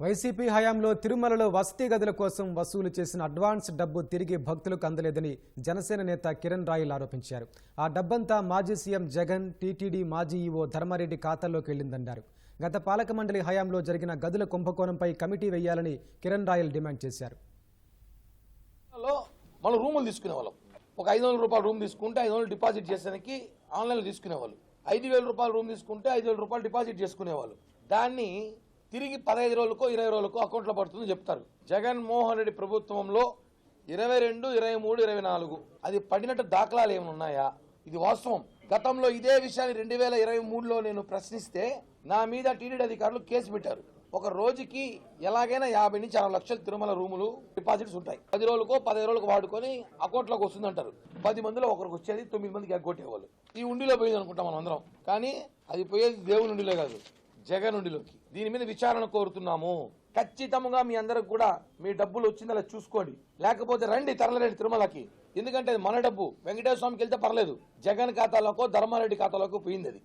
YCP హయాంలో తిరుమలలో వసతి గదుల కోసం వసూలు చేసిన అడ్వాన్స్ డబ్బు తిరిగి భక్తులకు అందలేదని జనసేన నేత కిరణ్ రాయల్ ఆరోపించారు. ఆ డబ్బంతా మాజీ సీఎం జగన్ టీటీడీ మాజీ ఈవో ధర్మారెడ్డి ఖాతాల్లోకి వెళ్ళిందన్నారు గత పాలక మండలి హయాంలో జరిగిన గదుల కుంభకోణంపై కమిటీ వేయాలని కిరణ్ రాయల్ డిమాండ్ చేశారు. మనం రూములు తీసుకునేవాళ్ళం. ఒక ఐదు వందల రూపాయలు రూమ్ తీసుకుంటే ఐదు వందలు డిపాజిట్ చేసేదానికి ఆన్లైన్లో తీసుకునేవాళ్ళు. ఐదు వేల రూపాయలు రూమ్ తీసుకుంటే ఐదు వేల రూపాయలు డిపాజిట్ చేసుకునేవాళ్ళు. దాన్ని తిరిగి పదహైదు రోజులకో ఇరవై రోజులకో అకౌంట్లో పడుతుందని చెప్తారు. జగన్మోహన్ రెడ్డి ప్రభుత్వంలో ఇరవై రెండు ఇరవై మూడు ఇరవై నాలుగు. అది పడినట్టు దాఖలాలు ఏమైనా ఉన్నాయా? ఇది వాస్తవం. గతంలో ఇదే విషయాన్ని రెండు వేల ఇరవై మూడులో నేను ప్రశ్నిస్తే నా మీద టీడీడీ అధికారులు కేసు పెట్టారు. ఒక రోజుకి ఎలాగైనా యాభై నుంచి అరవై లక్షల తిరుమల రూములు డిపాజిట్స్ ఉంటాయి. పది రోజులకో పదిహేను రోజులకు వాడుకొని అకౌంట్లోకి వస్తుంది అంటారు పది మందిలో ఒకరికి వచ్చేది తొమ్మిది మందికి ఎగ్గొట్టేవాళ్ళు. ఈ ఉండిలో పోయింది అనుకుంటాం మనం అందరం కానీ అది పోయేది దేవుని ఉండిలో కాదు. జగన్ ఉండిలోకి దీని మీద విచారణ కోరుతున్నాము. ఖచ్చితంగా మీ అందరికి కూడా మీ డబ్బులు వచ్చిందలా చూసుకోండి. లేకపోతే రండి తరలరెడ్డి తిరుమలకి. ఎందుకంటే అది మన డబ్బు. వెంకటేశ్వర స్వామికి వెళ్తే పర్లేదు. జగన్ ఖాతాలోకో ధర్మారెడ్డి ఖాతాలోకో పోయింది అది.